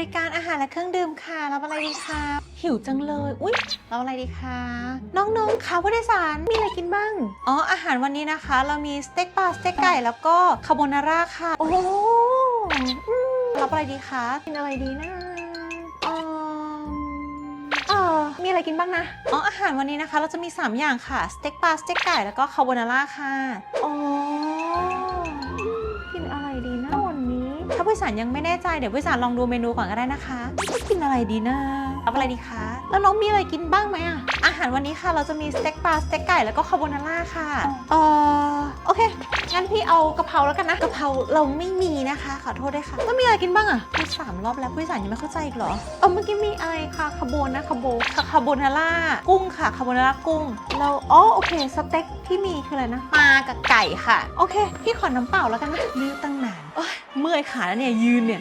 ริการอาหารและเครื่องดื่มค่ะ รับอะไรดีคะ หิวจังเลย อุ๊ย รับอะไรดีคะ น้องๆคะผู้โดยสาร มีอะไรกินบ้าง อ๋อ อาหารวันนี้นะคะ เรามีสเต็กปลาสเต็กไก่แล้วก็คาโบนาร่าค่ะ โอ้รับอะไรดีคะ กินอะไรดีนะเออเอมีอะไรกินบ้างนะ อ๋อ อาหารวันนี้นะคะ เราจะมี 3 อย่างค่ะ สเต็กปลา สเต็กไก่ แล้วก็คาโบนาร่าค่ะ อ๋อ ผู้โดยสารยังไม่แน่ใจเดี๋ยวผู้โดยสารลองดูเมนูก่อนก็ได้นะคะว่ากินอะไรดีนะรับอะไรดีคะแล้วน้องมีอะไรกินบ้างไหมอะอาหารวันนี้ค่ะเราจะมีสเต็กปลาสเต็กไก่แล้วก็คาโบนาร่าค่ะเออโอเคงั้นพี่เอากะเพราแล้วกันนะกะเพราเราไม่มีนะคะ ขอโทษด้วยค่ะแล้วมีอะไรกินบ้างอะพูดสามรอบแล้วผู้โดยสารยังไม่เข้าใจอีกเหรอเออเมื่อกี้มีอะไรคะคาโบนะคาโบคาคาโบนาร่ากุ้งค่ะคาโบนาร่ากุ้งเราอ๋อโอเคสเต็กที่มีคืออะไรนะปลากับไก่ค่ะ โอเค พี่ขอน้ำเปล่าแล้วกันนะยืดตั้งนานโอ้ย เมื่อยขาแล้วเนี่ยยืนเนี่ย